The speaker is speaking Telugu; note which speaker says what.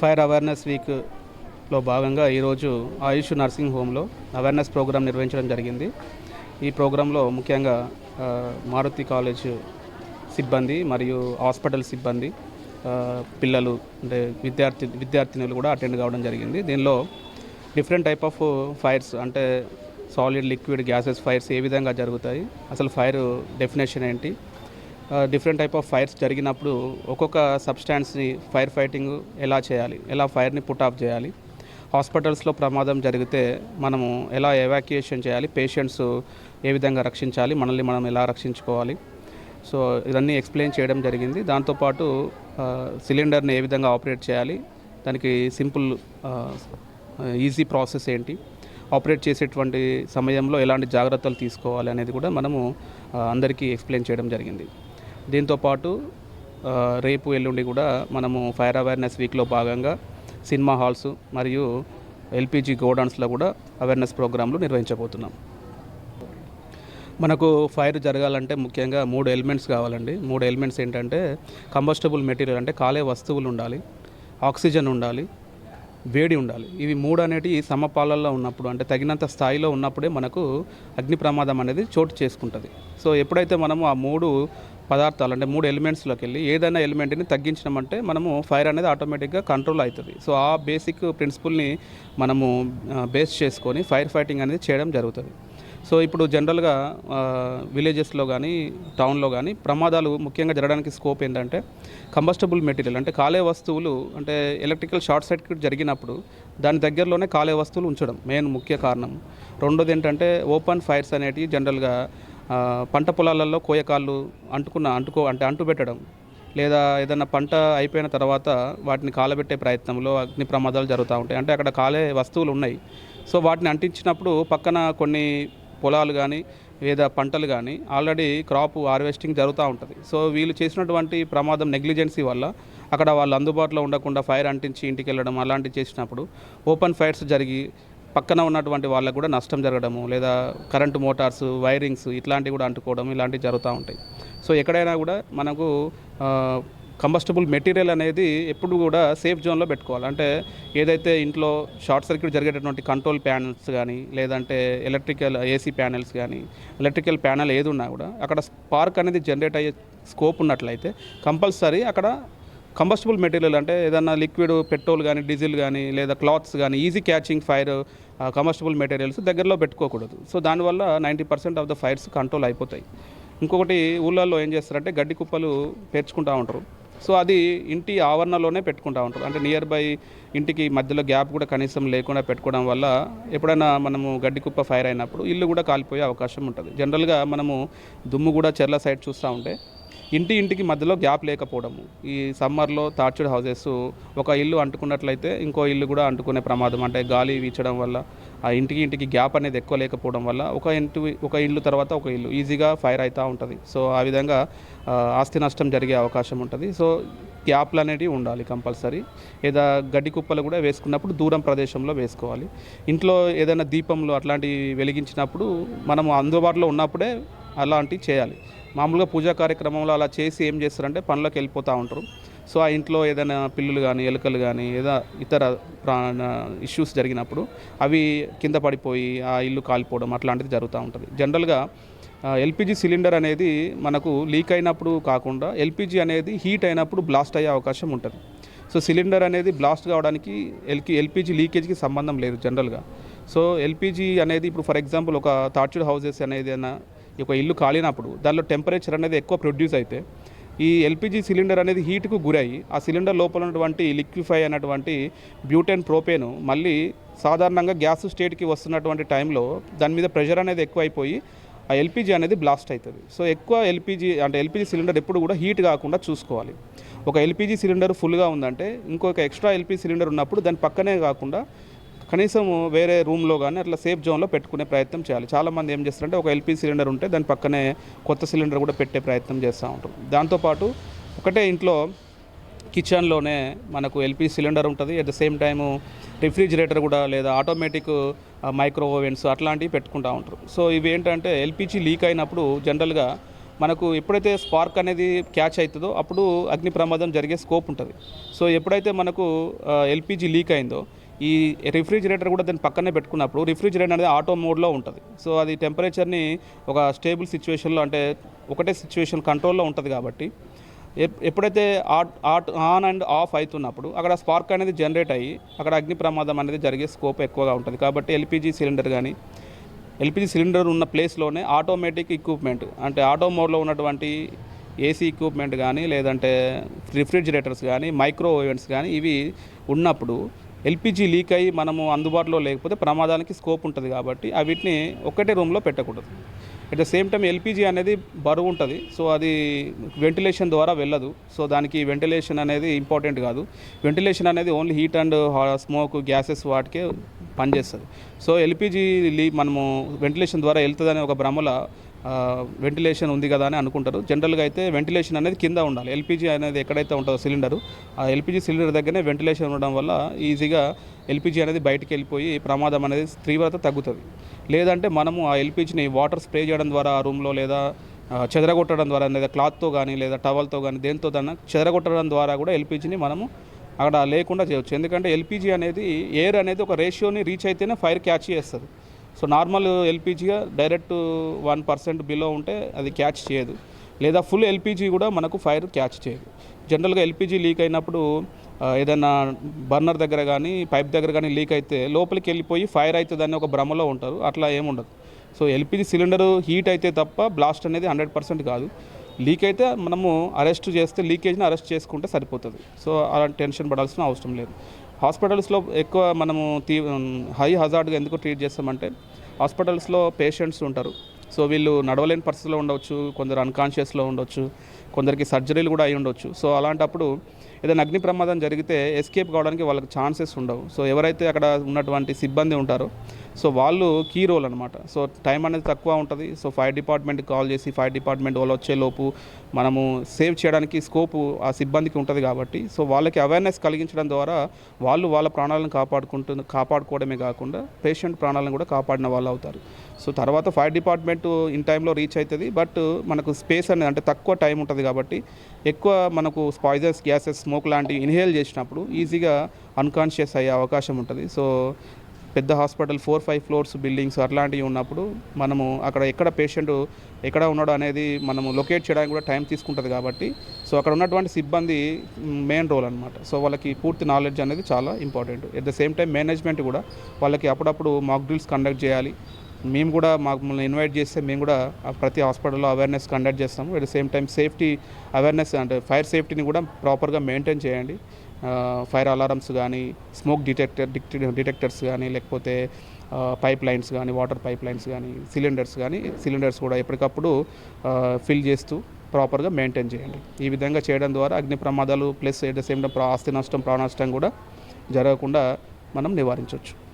Speaker 1: ఫైర్ అవేర్నెస్ వీక్లో భాగంగా ఈరోజు ఆయుష్ నర్సింగ్ హోమ్లో అవేర్నెస్ ప్రోగ్రాం నిర్వహించడం జరిగింది. ఈ ప్రోగ్రాంలో ముఖ్యంగా మారుతి కాలేజ్ సిబ్బంది మరియు హాస్పిటల్ సిబ్బంది పిల్లలు అంటే విద్యార్థి విద్యార్థినులు కూడా అటెండ్ కావడం జరిగింది. దీనిలో డిఫరెంట్ టైప్ ఆఫ్ ఫైర్స్ అంటే సాలిడ్ లిక్విడ్ గ్యాసెస్ ఫైర్స్ ఏ విధంగా జరుగుతాయి అసలు ఫైర్ డెఫినేషన్ ఏంటి డిఫరెంట్ టైప్ ఆఫ్ ఫైర్స్ జరిగినప్పుడు ఒక్కొక్క సబ్స్టాన్స్ని ఫైర్ ఫైటింగ్ ఎలా చేయాలి? ఎలా ఫైర్ని పుట్ ఆఫ్ చేయాలి? హాస్పిటల్స్లో ప్రమాదం జరిగితే మనము ఎలా ఎవాక్యుయేషన్ చేయాలి? పేషెంట్స్ ఏ విధంగా రక్షించాలి? మనల్ని మనం ఎలా రక్షించుకోవాలి? సో ఇవన్నీ ఎక్స్ప్లెయిన్ చేయడం జరిగింది. దాంతోపాటు సిలిండర్ని ఏ విధంగా ఆపరేట్ చేయాలి? దానికి సింపుల్ ఈజీ ప్రాసెస్ ఏంటి? ఆపరేట్ చేసేటువంటి సమయంలో ఎలాంటి జాగ్రత్తలు తీసుకోవాలి అనేది కూడా మనము అందరికీ ఎక్స్ప్లెయిన్ చేయడం జరిగింది. దీంతోపాటు రేపు ఎల్లుండి కూడా మనము ఫైర్ అవేర్నెస్ వీక్లో భాగంగా సినిమా హాల్స్ మరియు ఎల్పిజి గోడౌన్స్లో కూడా అవేర్నెస్ ప్రోగ్రాంలు నిర్వహించబోతున్నాం. మనకు ఫైర్ జరగాలంటే ముఖ్యంగా మూడు ఎలిమెంట్స్ కావాలండి. మూడు ఎలిమెంట్స్ ఏంటంటే కంబస్టబుల్ మెటీరియల్ అంటే కాలే వస్తువులు ఉండాలి ఆక్సిజన్ ఉండాలి వేడి ఉండాలి. ఇవి మూడు అనేటివి సమపాలల్లో ఉన్నప్పుడు అంటే తగినంత స్థాయిలో ఉన్నప్పుడే మనకు అగ్ని ప్రమాదం అనేది చోటు చేసుకుంటుంది. సో ఎప్పుడైతే మనము ఆ మూడు పదార్థాలు అంటే మూడు ఎలిమెంట్స్లోకి వెళ్ళి ఏదైనా ఎలిమెంట్ని తగ్గించినామంటే మనము ఫైర్ అనేది ఆటోమేటిక్గా కంట్రోల్ అవుతుంది. సో ఆ బేసిక్ ప్రిన్సిపల్ని మనము బేస్ చేసుకొని ఫైర్ ఫైటింగ్ అనేది చేయడం జరుగుతుంది. సో ఇప్పుడు జనరల్గా విలేజెస్లో కానీ టౌన్లో కానీ ప్రమాదాలు ముఖ్యంగా జరగడానికి స్కోప్ ఏంటంటే కంబస్టబుల్ మెటీరియల్ అంటే కాలే వస్తువులు అంటే ఎలక్ట్రికల్ షార్ట్ సర్క్యూట్ జరిగినప్పుడు దాని దగ్గరలోనే కాలే వస్తువులు ఉంచడం మెయిన్ ముఖ్య కారణం. రెండోది ఏంటంటే ఓపెన్ ఫైర్స్ అనేటివి జనరల్గా పంట పొలాలలో కోయకాళ్ళు అంటుకున్న అంటుకో అంటే అంటుపెట్టడం లేదా ఏదైనా పంట అయిపోయిన తర్వాత వాటిని కాలబెట్టే ప్రయత్నంలో అగ్ని ప్రమాదాలు జరుగుతూ ఉంటాయి. అంటే అక్కడ కాలే వస్తువులు ఉన్నాయి. సో వాటిని అంటించినప్పుడు పక్కన కొన్ని పొలాలు కానీ లేదా పంటలు కానీ ఆల్రెడీ క్రాప్ హార్వెస్టింగ్ జరుగుతూ ఉంటుంది. సో వీళ్ళు చేసినటువంటి ప్రమాదం నెగ్లిజెన్సీ వల్ల అక్కడ వాళ్ళు అందుబాటులో ఉండకుండా ఫైర్ అంటించి ఇంటికి వెళ్ళడం అలాంటివి చేసినప్పుడు ఓపెన్ ఫైర్స్ జరిగి పక్కన ఉన్నటువంటి వాళ్ళకు కూడా నష్టం జరగడము లేదా కరెంటు మోటార్స్ వైరింగ్స్ ఇట్లాంటివి కూడా అంటుకోవడం ఇలాంటివి జరుగుతూ ఉంటాయి. సో ఎక్కడైనా కూడా మనకు కంబస్టబుల్ మెటీరియల్ అనేది ఎప్పుడు కూడా సేఫ్ జోన్లో పెట్టుకోవాలి. అంటే ఏదైతే ఇంట్లో షార్ట్ సర్క్యూట్ జరిగేటటువంటి కంట్రోల్ ప్యానల్స్ కానీ లేదంటే ఎలక్ట్రికల్ ఏసీ ప్యానెల్స్ కానీ ఎలక్ట్రికల్ ప్యానెల్ ఏది ఉన్నా కూడా అక్కడ స్పార్క్ అనేది జనరేట్ అయ్యే స్కోప్ ఉన్నట్లయితే కంపల్సరీ అక్కడ కంబస్టబుల్ మెటీరియల్ అంటే ఏదన్నా లిక్విడ్ పెట్రోల్ కానీ డీజిల్ కానీ లేదా క్లాత్స్ కానీ easy catching fire combustible materials దగ్గరలో పెట్టుకోకూడదు. సో దానివల్ల ninety percent of the fires control అయిపోతాయి. ఇంకొకటి ఊళ్ళల్లో ఏం చేస్తారంటే గడ్డి కుప్పలు పేర్చుకుంటూ ఉంటారు. సో అది ఇంటి ఆవరణలోనే పెట్టుకుంటూ ఉంటారు. అంటే నియర్ బై ఇంటికి మధ్యలో గ్యాప్ కూడా కనీసం లేకుండా పెట్టుకోవడం వల్ల ఎప్పుడైనా మనము గడ్డి కుప్ప ఫైర్ అయినప్పుడు ఇల్లు కూడా కాలిపోయే అవకాశం ఉంటుంది. జనరల్గా మనము దుమ్ము కూడా చెర్ల సైడ్ చూస్తూ ఉంటే ఇంటి ఇంటికి మధ్యలో గ్యాప్ లేకపోవడము. ఈ సమ్మర్లో తాడ్చుడ్ హౌసెస్ ఒక ఇల్లు అంటుకున్నట్లయితే ఇంకో ఇల్లు కూడా అంటుకునే ప్రమాదం. అంటే గాలి వీచడం వల్ల ఆ ఇంటికి ఇంటికి గ్యాప్ అనేది ఎక్కువ లేకపోవడం వల్ల ఒక ఇంటి ఒక ఇల్లు తర్వాత ఒక ఇల్లు ఈజీగా ఫైర్ అవుతూ ఉంటుంది. సో ఆ విధంగా ఆస్తి నష్టం జరిగే అవకాశం ఉంటుంది. సో గ్యాప్లు అనేటివి ఉండాలి కంపల్సరీ. లేదా గడ్డి కుప్పలు కూడా వేసుకున్నప్పుడు దూరం ప్రదేశంలో వేసుకోవాలి. ఇంట్లో ఏదైనా దీపంలో అట్లాంటివి వెలిగించినప్పుడు మనము అందుబాటులో ఉన్నప్పుడే అలాంటివి చేయాలి. మామూలుగా పూజా కార్యక్రమంలో అలా చేసి ఏం చేస్తారంటే పనులకు వెళ్ళిపోతూ ఉంటారు. సో ఆ ఇంట్లో ఏదైనా పిల్లులు కానీ ఎలుకలు కానీ ఏదో ఇతర ప్రాణ ఇష్యూస్ జరిగినప్పుడు అవి కింద పడిపోయి ఆ ఇల్లు కాలిపోవడం అట్లాంటిది జరుగుతూ ఉంటుంది. జనరల్గా ఎల్పిజి సిలిండర్ అనేది మనకు లీక్ అయినప్పుడు కాకుండా ఎల్పిజి అనేది హీట్ అయినప్పుడు బ్లాస్ట్ అయ్యే అవకాశం ఉంటుంది. సో సిలిండర్ అనేది బ్లాస్ట్ కావడానికి ఎల్కి ఎల్పిజి లీకేజ్కి సంబంధం లేదు జనరల్గా సో ఎల్పిజి అనేది ఇప్పుడు ఫర్ ఎగ్జాంపుల్ ఒక తాడ్చుడ్ హౌసెస్ అనేది ఏదైనా ఒక ఇల్లు కాలినప్పుడు దానిలో టెంపరేచర్ అనేది ఎక్కువ ప్రొడ్యూస్ అయితే ఈ ఎల్పిజి సిలిండర్ అనేది హీట్కు గురయ్యి ఆ సిలిండర్ లోపల ఉన్నటువంటి లిక్విఫై అయినటువంటి బ్యూటెన్ ప్రోపేను మళ్ళీ సాధారణంగా గ్యాస్ స్టేట్కి వస్తున్నటువంటి టైంలో దాని మీద ప్రెషర్ అనేది ఎక్కువైపోయి ఆ ఎల్పిజి అనేది బ్లాస్ట్ అవుతుంది. సో ఎక్కువ ఎల్పిజి అంటే ఎల్పిజి సిలిండర్ ఎప్పుడు కూడా హీట్ కాకుండా చూసుకోవాలి. ఒక ఎల్పిజి సిలిండర్ ఫుల్గా ఉందంటే ఇంకొక ఎక్స్ట్రా ఎల్పిజి సిలిండర్ ఉన్నప్పుడు దాని పక్కనే కాకుండా కనీసం వేరే రూమ్లో కానీ అట్లా సేఫ్ జోన్లో పెట్టుకునే ప్రయత్నం చేయాలి. చాలామంది ఏం చేస్తారంటే ఒక ఎల్పీ సిలిండర్ ఉంటే దాని పక్కనే కొత్త సిలిండర్ కూడా పెట్టే ప్రయత్నం చేస్తూ ఉంటారు. దాంతోపాటు ఒకటే ఇంట్లో కిచెన్లోనే మనకు ఎల్పీ సిలిండర్ ఉంటుంది. At the same time refrigerator కూడా లేదా ఆటోమేటిక్ మైక్రో ఓవెన్స్ అట్లాంటివి పెట్టుకుంటూ ఉంటారు. సో ఇవి ఏంటంటే ఎల్పిజి లీక్ అయినప్పుడు జనరల్గా మనకు ఎప్పుడైతే స్పార్క్ అనేది క్యాచ్ అవుతుందో అప్పుడు అగ్ని ప్రమాదం జరిగే స్కోప్ ఉంటుంది. సో ఎప్పుడైతే మనకు ఎల్పిజి లీక్ అయిందో ఈ రిఫ్రిజిరేటర్ కూడా దాని పక్కనే పెట్టుకున్నప్పుడు రిఫ్రిజిరేటర్ అనేది ఆటో మోడ్లో ఉంటుంది. సో అది టెంపరేచర్ని ఒక స్టేబుల్ సిచ్యువేషన్లో అంటే ఒకటే సిచ్యువేషన్ కంట్రోల్లో ఉంటుంది కాబట్టి ఎప్- ఎప్పుడైతే ఆట్ ఆన్ అండ్ ఆఫ్ అవుతున్నప్పుడు అక్కడ స్పార్క్ అనేది జనరేట్ అయ్యి అక్కడ అగ్ని ప్రమాదం అనేది జరిగే స్కోప్ ఎక్కువగా ఉంటుంది. కాబట్టి ఎల్పిజి సిలిండర్ కానీ ఎల్పిజి సిలిండర్ ఉన్న ప్లేస్లోనే ఆటోమేటిక్ ఎక్విప్మెంట్ అంటే ఆటో మోడ్లో ఉన్నటువంటి ఏసీ ఎక్విప్మెంట్ కానీ లేదంటే రిఫ్రిజిరేటర్స్ కానీ మైక్రో ఓవెన్స్ కానీ ఇవి ఉన్నప్పుడు ఎల్పిజి లీక్ అయ్యి మనము అందుబాటులో లేకపోతే ప్రమాదానికి స్కోప్ ఉంటుంది కాబట్టి వీటిని ఒకటే రూమ్లో పెట్టకూడదు. At the same time L P G అనేది బరువు ఉంటుంది. సో అది వెంటిలేషన్ ద్వారా వెళ్ళదు. సో దానికి వెంటిలేషన్ అనేది ఇంపార్టెంట్ కాదు. వెంటిలేషన్ అనేది only heat and smoke gases వాటికే పనిచేస్తుంది. సో ఎల్పిజి లీ మనము వెంటిలేషన్ ద్వారా వెళ్తుందనే ఒక భ్రమల వెంటిలేషన్ ఉంది కదా అని అనుకుంటారు. జనరల్గా అయితే వెంటిలేషన్ అనేది కింద ఉండాలి. ఎల్పిజి అనేది ఎక్కడైతే ఉంటుందో సిలిండరు ఆ ఎల్పిజి సిలిండర్ దగ్గరనే వెంటిలేషన్ ఉండడం వల్ల ఈజీగా ఎల్పిజి అనేది బయటికి వెళ్ళిపోయి ప్రమాదం అనేది తీవ్రత తగ్గుతుంది. లేదంటే మనము ఆ ఎల్పిజిని వాటర్ స్ప్రే చేయడం ద్వారా ఆ రూమ్లో లేదా చెదరగొట్టడం ద్వారా లేదా క్లాత్తో కానీ లేదా టవల్తో కానీ దేనితో దాన్ని చెదరగొట్టడం ద్వారా కూడా ఎల్పిజిని మనము అక్కడ లేకుండా చేయవచ్చు ఎందుకంటే ఎల్పిజి అనేది ఎయిర్ అనేది ఒక రేషియోని రీచ్ అయితేనే ఫైర్ క్యాచ్ చేస్తుంది. సో నార్మల్ ఎల్పిజిగా డైరెక్ట్ వన్ పర్సెంట్ బిలో ఉంటే అది క్యాచ్ చేయదు. లేదా ఫుల్ ఎల్పిజి కూడా మనకు ఫైర్ క్యాచ్ చేయదు. జనరల్గా ఎల్పిజి లీక్ అయినప్పుడు ఏదైనా బర్నర్ దగ్గర కానీ పైప్ దగ్గర కానీ లీక్ అయితే లోపలికి వెళ్ళిపోయి ఫైర్ అవుతుందని ఒక భ్రమలో ఉంటారు. అట్లా ఏముండదు సో ఎల్పిజి సిలిండర్ హీట్ అయితే తప్ప బ్లాస్ట్ అనేది హండ్రెడ్ పర్సెంట్ కాదు. లీక్ అయితే మనము అరెస్ట్ చేస్తే లీకేజ్ని అరెస్ట్ చేసుకుంటే సరిపోతుంది. సో అలాంటి టెన్షన్ పడాల్సిన అవసరం లేదు. హాస్పిటల్స్లో ఎక్కువ మనము తీ హై హజార్డ్గా ఎందుకు ట్రీట్ చేస్తామంటే హాస్పిటల్స్లో పేషెంట్స్ ఉంటారు. సో వీళ్ళు నడవలేని పరిస్థితిలో ఉండవచ్చు కొందరు అన్కాన్షియస్లో ఉండొచ్చు కొందరికి సర్జరీలు కూడా అయి ఉండొచ్చు. సో అలాంటప్పుడు ఏదైనా అగ్ని ప్రమాదం జరిగితే ఎస్కేప్ కావడానికి వాళ్ళకి ఛాన్సెస్ ఉండవు. సో ఎవరైతే అక్కడ ఉన్నటువంటి సిబ్బంది ఉంటారో సో వాళ్ళు కీ రోల్ అనమాట సో టైం అనేది తక్కువ ఉంటుంది. సో ఫైర్ డిపార్ట్మెంట్కి కాల్ చేసి ఫైర్ డిపార్ట్మెంట్ వాళ్ళు వచ్చేలోపు మనము సేవ్ చేయడానికి స్కోపు ఆ సిబ్బందికి ఉంటుంది కాబట్టి సో వాళ్ళకి అవేర్నెస్ కలిగించడం ద్వారా వాళ్ళు వాళ్ళ ప్రాణాలను కాపాడుకుంటు కాపాడుకోవడమే కాకుండా పేషెంట్ ప్రాణాలను కూడా కాపాడిన వాళ్ళు అవుతారు. సో తర్వాత ఫైర్ డిపార్ట్మెంట్ ఇన్ టైంలో రీచ్ అవుతుంది బట్ మనకు స్పేస్ అనేది అంటే తక్కువ టైం ఉంటుంది కాబట్టి ఎక్కువ మనకు స్పాయిజర్స్ గ్యాసెస్ స్మోక్ లాంటివి ఇన్హేల్ చేసినప్పుడు ఈజీగా అన్కాన్షియస్ అయ్యే అవకాశం ఉంటుంది. సో పెద్ద hospital four five floors buildings అట్లాంటివి ఉన్నప్పుడు మనము అక్కడ ఎక్కడ పేషెంట్ ఎక్కడ ఉన్నాడో అనేది మనము లొకేట్ చేయడానికి కూడా టైం తీసుకుంటుంది కాబట్టి సో అక్కడ ఉన్నటువంటి సిబ్బంది మెయిన్ రోల్ అనమాట సో వాళ్ళకి పూర్తి నాలెడ్జ్ అనేది చాలా important. At the same time management కూడా వాళ్ళకి అప్పుడప్పుడు మాక్ డ్రిల్స్ కండక్ట్ చేయాలి. మేము కూడా మమ్మల్ని ఇన్వైట్ చేస్తే మేము కూడా ప్రతి హాస్పిటల్లో అవేర్నెస్ కండక్ట్ చేస్తాము. At the same time safety awareness అంటే ఫైర్ సేఫ్టీని కూడా ప్రాపర్గా మెయింటైన్ చేయండి. ఫైర్ అలారమ్స్ కానీ స్మోక్ డిటెక్టర్ డిటెక్టర్స్ కానీ లేకపోతే పైప్ లైన్స్ కానీ వాటర్ పైప్ లైన్స్ కానీ సిలిండర్స్ కానీ సిలిండర్స్ కూడా ఎప్పటికప్పుడు ఫిల్ చేస్తూ ప్రాపర్గా మెయింటైన్ చేయండి. ఈ విధంగా చేయడం ద్వారా అగ్ని ప్రమాదాలు plus at the same time ఆస్తి నష్టం ప్రాణ నష్టం కూడా జరగకుండా మనం నివారించవచ్చు